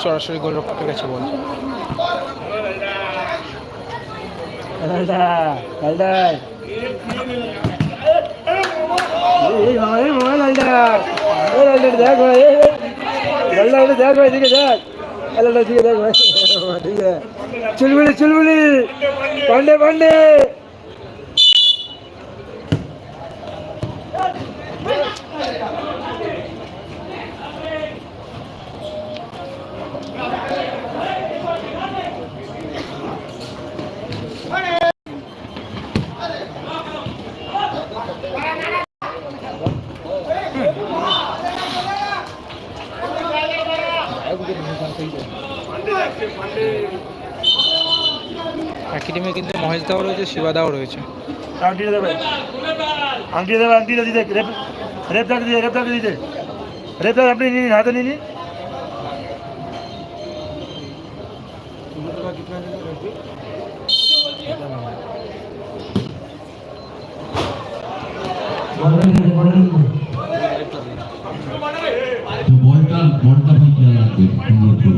সরাসরি গোলরক্ষকের কাছে বল। Alda, Alda. এই মামা এই মামা লালটা এই লালটা দেখ ভাই এই লালটা দেখ ভাই দিকে দেখ লালটা দিকে দেখ ভাই ঠিক আছে চুলবুলি চুলবুলি পান্ডে পান্ডে একই টিমে কিন্তু মহেশ দাও রয়েছে শিবা দাও রয়েছে। আংটি দেবে আংটি দেবে আংটি দিতে। রেপ দিতে। আপনি নিন হাতে নিন। তো বলটা বলটা কি খেয়াল রাখবে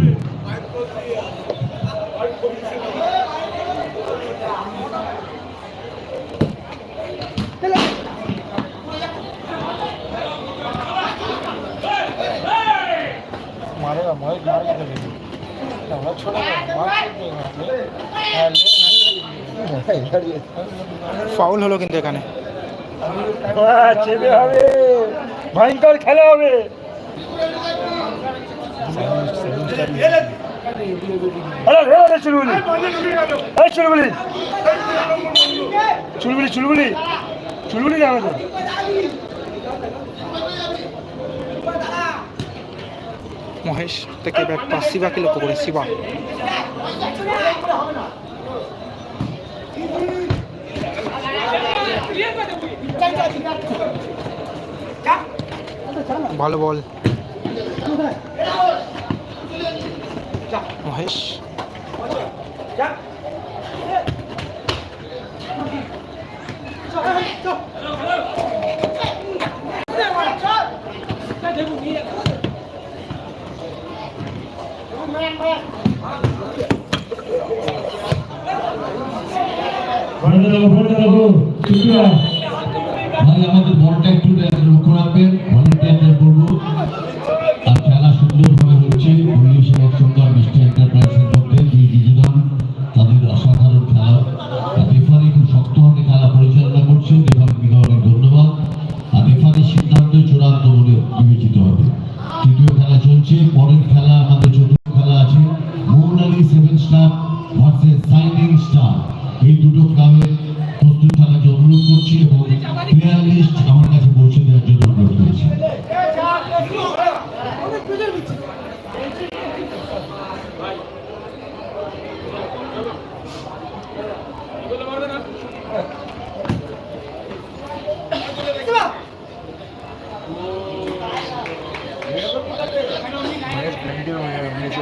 ফাউল হলো কিন্তু এখানে। হবে। ভয়ঙ্কর খেলা হবে। চুলবুলি এই চুলবুলি চুলবুলি চুলবুলি চুলবুলি না আমাদের। মহেশ থেকে পাস শিবাকে লক্ষ্য করে শিবা। ভালো বল মহেশ ভাই আমাদের বলটা একটু লক্ষ্য রাখবেন ভলেন্টিয়ারদের বলব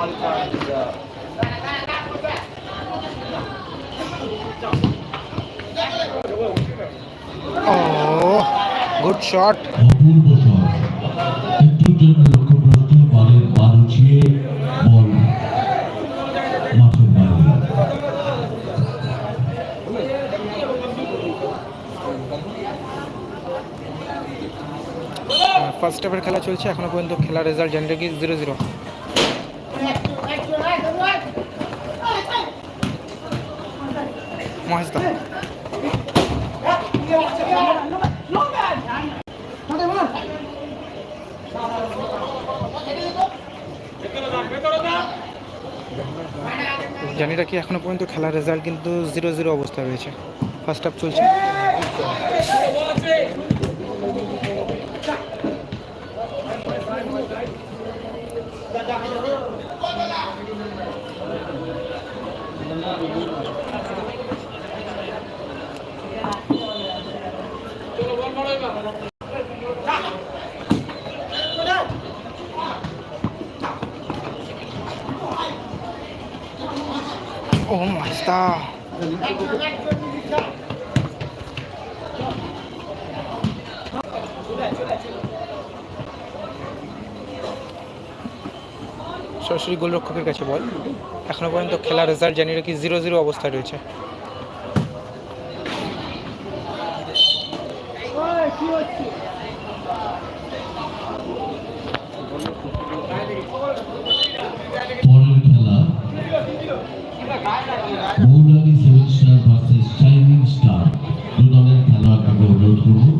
ও গুড শট ফার্স্ট হাফের খেলা চলছে এখনও পর্যন্ত খেলার রেজাল্ট জেনারেল জিরো জিরো মহেশদা। জানি রাখি এখনও পর্যন্ত খেলার রেজাল্ট কিন্তু জিরো জিরো অবস্থা রয়েছে। ফার্স্ট হাফ চলছে। সরাসরি গোলরক্ষকের কাছে বল। এখনও পর্যন্ত খেলার রেজাল্ট জানিয়ে রাখি জিরো জিরো অবস্থায় রয়েছে। ভার্সেস শাইনিং অনুরোধ করব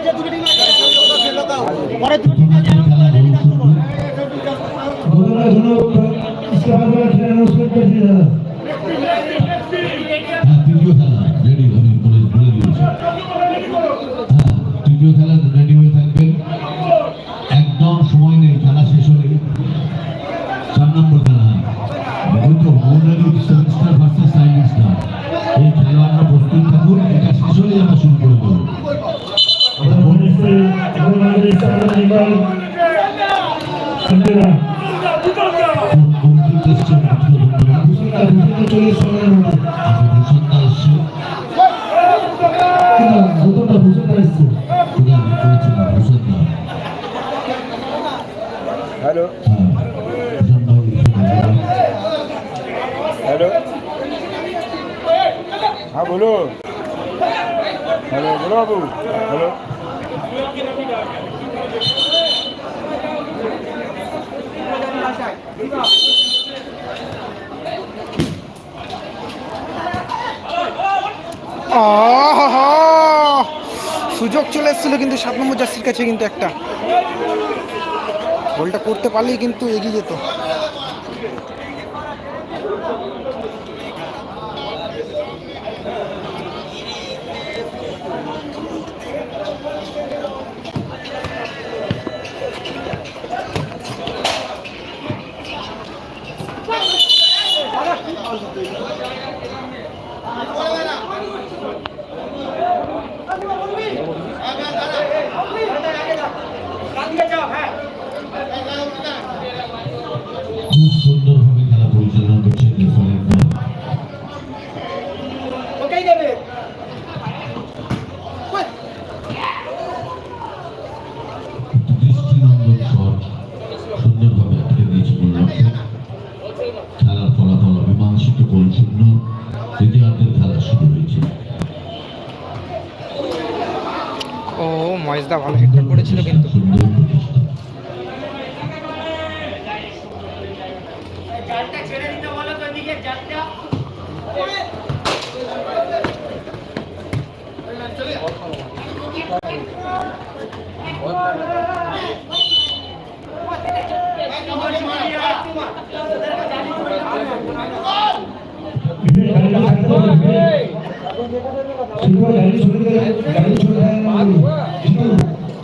ধন্যবাদ ধন্যবাদ হ্যালো? হ্যাঁ বলো। হ্যালো, বলো বাবু। হ্যালো। সুযোগ চলে এসেছিল কিন্তু সাত নম্বর জার্সির কাছে কিন্তু একটা। গোলটা করতে পারলেই কিন্তু এগিয়ে যেত। হেডটা করেছিল কিন্তু সুন্দর প্রচেষ্টা আপনারা জালি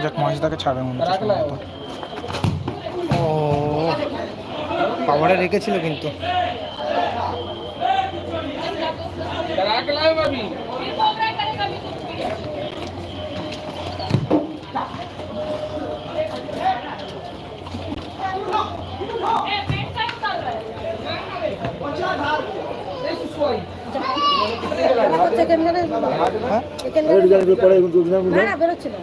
দেখা যাক মহেশদাকে ছাড়বে মনে হচ্ছে ও পাওয়ারে রেখেছিল কিন্তু। হ্যাঁ? পরে কিন্তু না না বেরোচ্ছে না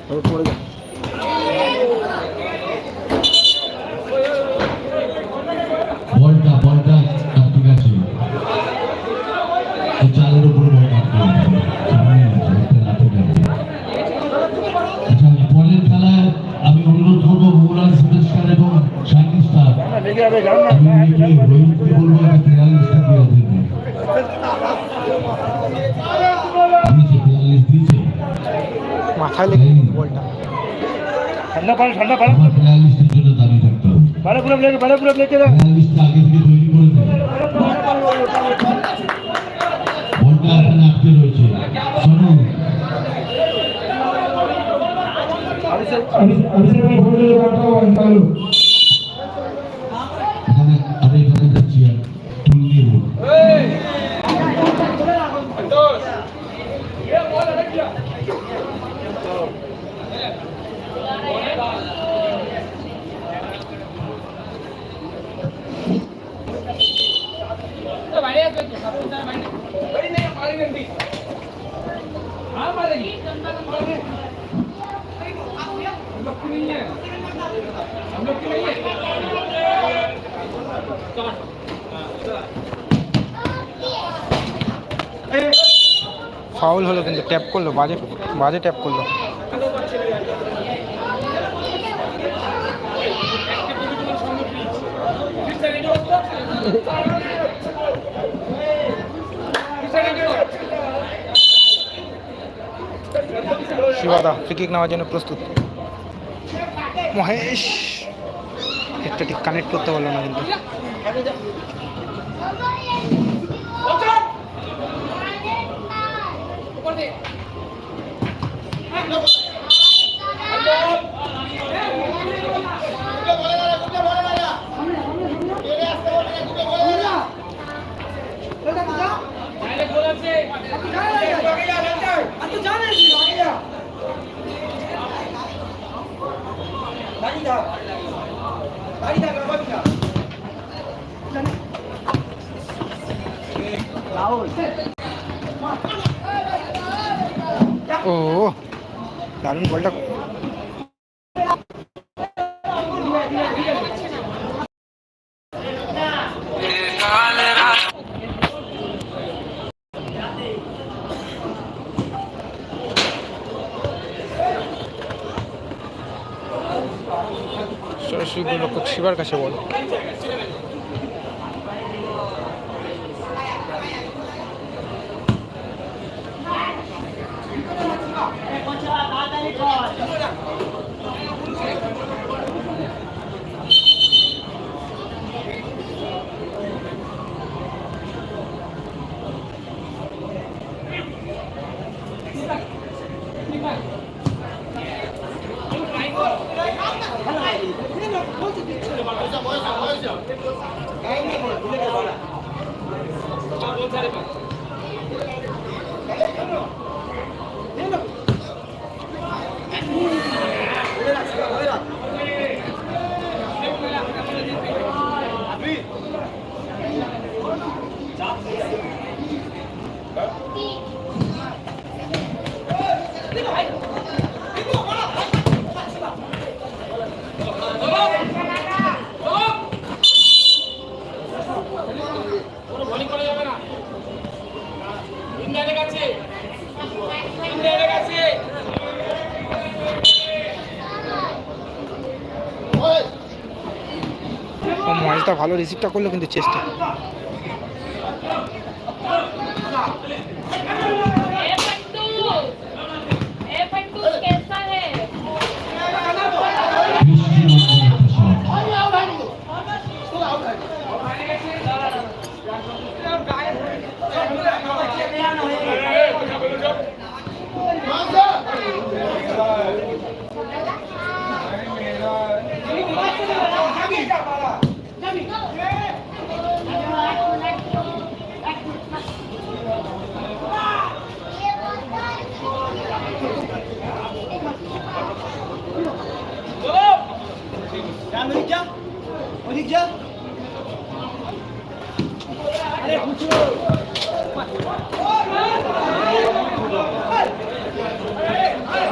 মাথায় লেগে বলটা। ঠান্ডা পানি ঠান্ডা পানি। আগে থেকে তৈরি করে বলটা এখানে আটকে রয়েছে। শোনো। এখানে ফাউল হলো কিন্তু ট্যাপ করল বাজে বাজে ট্যাপ করল। শিবাদা ফ্রিকিক নেওয়ার জন্য প্রস্তুত। মহেশ হেডটা ঠিক কানেক্ট করতে পারল না কিন্তু ও দারুণ বলটা সরাসরি গোলরক্ষক শিবার কাছে বল। ভালো রিসিভটা করল কিন্তু চেষ্টা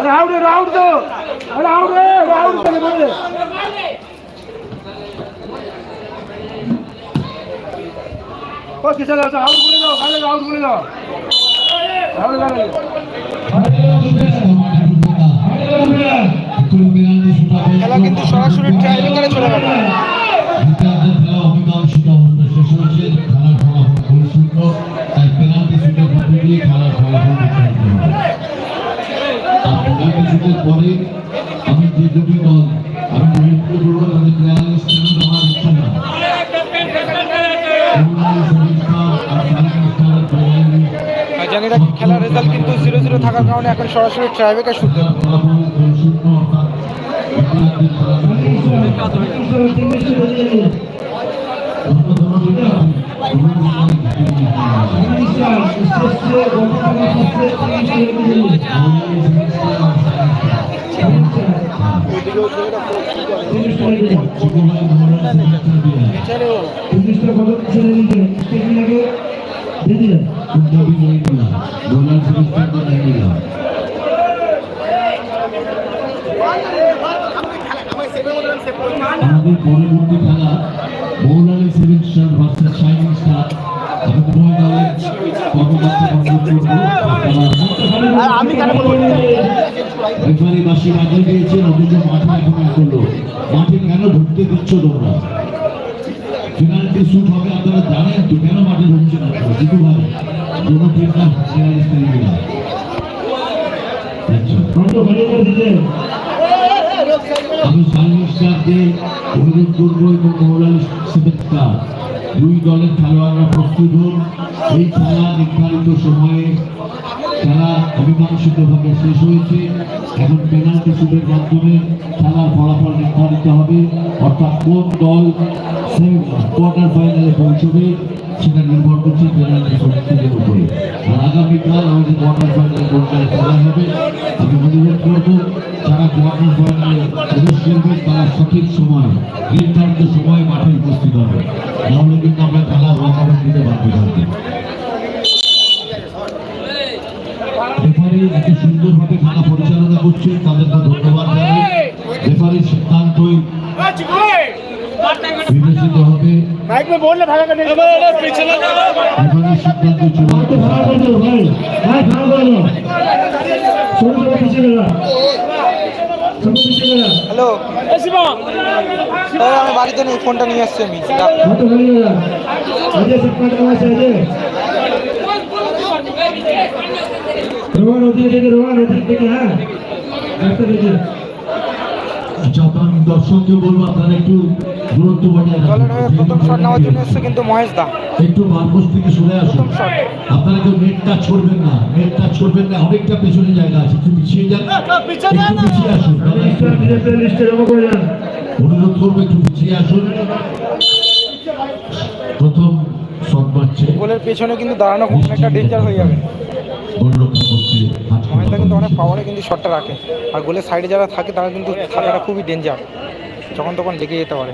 రావుడు రావుడు రావుడు రావుడు ఓకే సార్ అవుట్ గుడిలో కాలేదు అవుట్ గుడిలో రావుడు కాలేదు খেলা কিন্তু সরাসরি ট্রাইব্রেকারে চলে গেল জিরো থাকার কারণে এখন সরাসরি ট্রাইবেকার শুনতে হবে ফলাফল গোল শূন্য অর্থাৎ ইতিহাসের খেলা আমাদের পরবর্তী খেলা Moulali seven star versus shining star আমি উভয় দলের কর্মকর্তা অনুরোধ করব। আমি কেন রেফারি বাসি বাজিয়ে দিয়েছেন অথচ মাঠে এখন করল। মাঠে কেন ঢুকতে দিচ্ছ তোমরা? পেনাল্টি শুট হবে আপনারা জানেন তো কেন মাঠে ঢুকছে না জিতু ভাই কোনো টিম না প্লেয়ারিস্ট না আমি স্টারকে অনুরোধ করব এবং সেভেন স্টার দুই দলের খেলোয়াড়রা প্রস্তুত হন। এই খেলা নির্ধারিত সময়ে খেলা অমীমাংসিতভাবে শেষ হয়েছে এখন পেনাল্টি শুটের মাধ্যমে খেলার ফলাফল নির্ধারিত হবে। অর্থাৎ কোন দল কোয়ার্টার ফাইনালে পৌঁছবে, সেটা নির্ভর করছে পেনাল্টি শুটের উপরে। আর আগামীকাল আমাদের কোয়ার্টার ফাইনালে কোন খেলা হবে, আমি অনুরোধ করব তারা কোয়ার্টার ফাইনালে প্রবেশ করবে তারা সঠিক সময়, নির্ধারিত সময়ে মাঠে উপস্থিত হবে। তাহলে কিন্তু আমরা খেলা ওয়াকাবাদ দিতে পারব থাকবে এত সুন্দরভাবে খেলা পরিচালনা করছে তাদেরকে ধন্যবাদ জানাই। রেফারির সিদ্ধান্তই বিবেচিত হবে। রেফারির সিদ্ধান্ত চূড়ান্ত ভাই ভাই হ্যালো। আমি বাড়িতে নেই ফোনটা নিয়ে আসছি আমি। হ্যাঁ? একটু বজায় রাখুন। প্রথম শট নেওয়ার জন্য এসছে কিন্তু মহেশ দা। একটু মারকোস থেকে সরে আসুন। আপনারা কেউ নেট টাচ করবেন না নেট টাচ করবেন না অনেকটা পেছনে জায়গা আছে একটু পিছিয়ে যান একটু পিছিয়ে আসুন অনুরোধ করব একটু পিছিয়ে আসুন। প্রথম শট মারছে। গোলের পেছনে কিন্তু দাঁড়ানো খুব একটা ডেঞ্জার হয়ে যাবে। কিন্তু অনেক পাওয়ারে কিন্তু শটটা রাখে। আর গোলের সাইডে যারা থাকে তারা কিন্তু থাকাটা খুবই ডেঞ্জার যখন তখন লেগে যেতে পারে।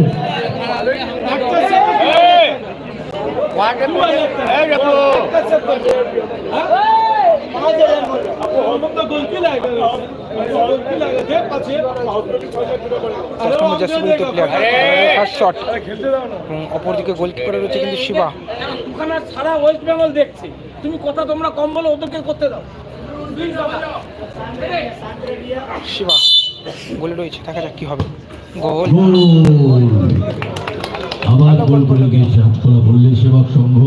ফার্স্ট শট এবং অপরদিকে গোলকিপারে রয়েছে কিন্তু শিবা। ওখানে সারা ওয়েস্ট বেঙ্গল দেখছে। তুমি কথা তোমরা কম বলো ওদেরকে করতে দাও। শিবা বলে রয়েছে দেখা যাক কি হবে। গোল গোল আবার গোল করে গিয়েছে হাটখোলা পল্লী সেবক সংঘ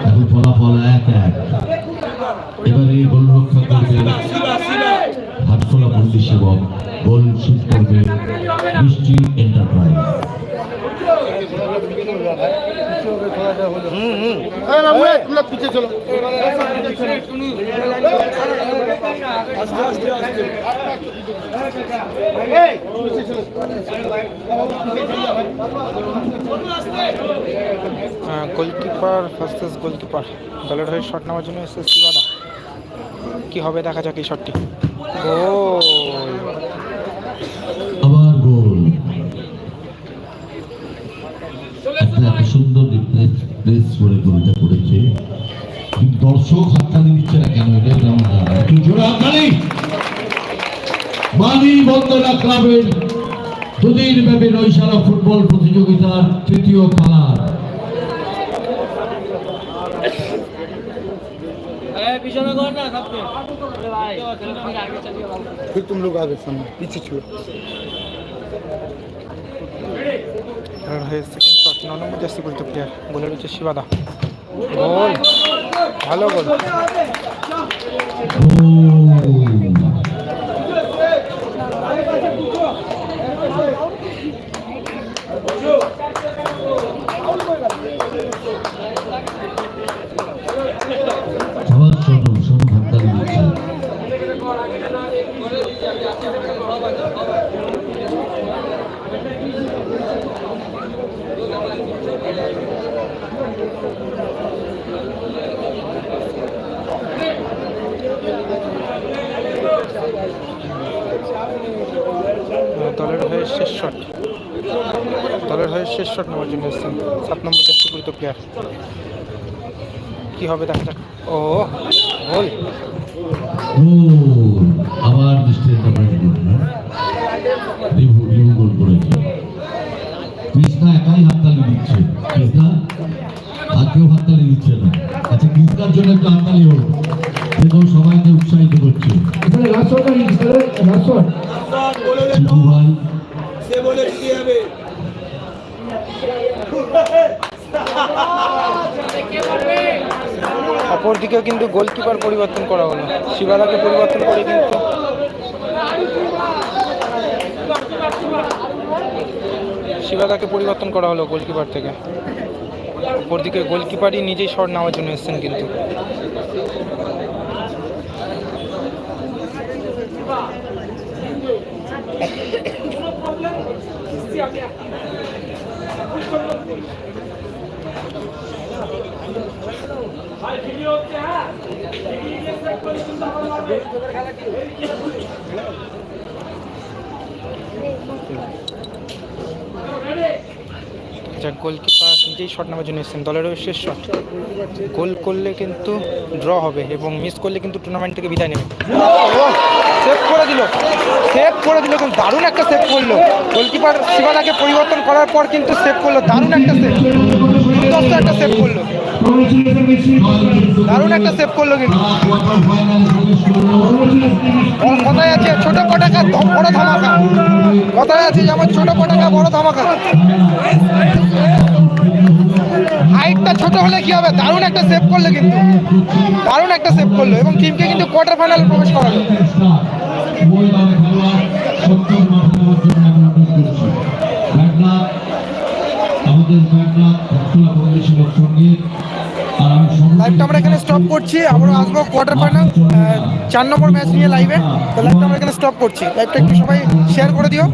এখন ফলাফল এক এক। এবারে গোল রক্ষা করবে পল্লী সেবক গোল শুট করবে বৃষ্টি এন্টারপ্রাইজ গোলকিপার ফার্সেস গোলকিপার দলের হয়ে শট নেওয়ার জন্য এসে শিবাদা কি হবে দেখা যাক এই শটটি করেছে। দর্শক হাততালি দিচ্ছে না কেন এটা। একটু জোরে হাততালি মানি বন্দনা ক্লাবের দুদিন ব্যাপী নৈশালা ফুটবল প্রতিযোগিতার তৃতীয় খেলা ন নম্বর জার্সি পরিহিত প্লেয়ার গোলে রয়েছে শিবাদা গোল ভালো গোল গোল দলের হয়ে শেষ শট। দলের হয়ে শেষ শট নেওয়ার জন্য এসেছেন সাত নম্বর পরিহিত প্লেয়ার কি হবে দেখা যাক। ও, গোল। আমার আবার দৃষ্টি এন্টারপ্রাইজ গোল না। রিভু রিভু গোল করেছে। কৃষ্ণা একাই হাততালি দিচ্ছে। কৃষ্ণা আর কেউ হাততালি দিচ্ছে না। আচ্ছা কৃষ্ণার জন্য একটু হাততালি হোক। অপরদিকেও কিন্তু গোলকিপার পরিবর্তন করা হলো। শিবাদাকে পরিবর্তন করে কিন্তু শিবাদাকে পরিবর্তন করা হলো গোলকিপার থেকে। অপরদিকে গোলকিপারই নিজেই শট নেওয়ার জন্য এসেছেন কিন্তু। যা গোলকিপার নিজেই শট নেওয়ার জন্য এসেছেন। দলেরও শেষ শট গোল করলে কিন্তু ড্র হবে এবং মিস করলে কিন্তু টুর্নামেন্ট থেকে বিদায় নেবে। সেভ করে দিল। সেভ করে দিল কিন্তু দারুণ একটা সেভ করল। গোলকিপার শিবাদাকে পরিবর্তন করার পর কিন্তু সেভ করল। দারুণ একটা সেভ। দুর্ধর্ষ একটা সেভ করল। দারুণ একটা সেভ করল কিন্তু। কথায় আছে? ছোট পটাকা বড় ধামাকা। কথায় আছে? যেমন ছোট পটাকা বড় ধামাকা। হাইটটা ছোট হলে কি হবে? দারুণ একটা সেভ করল কিন্তু। দারুণ একটা সেভ করল এবং টিমকে কিন্তু কোয়ার্টার ফাইনালে প্রবেশ করালো। লাইভটা আমরা এখানে স্টপ করছি আমরা আসব কোয়ার্টার ফাইনাল চার নম্বর ম্যাচ নিয়ে লাইভে তো লাইভটা আমরা এখানে স্টপ করছি। লাইভটা একটু সবাই শেয়ার করে দিও।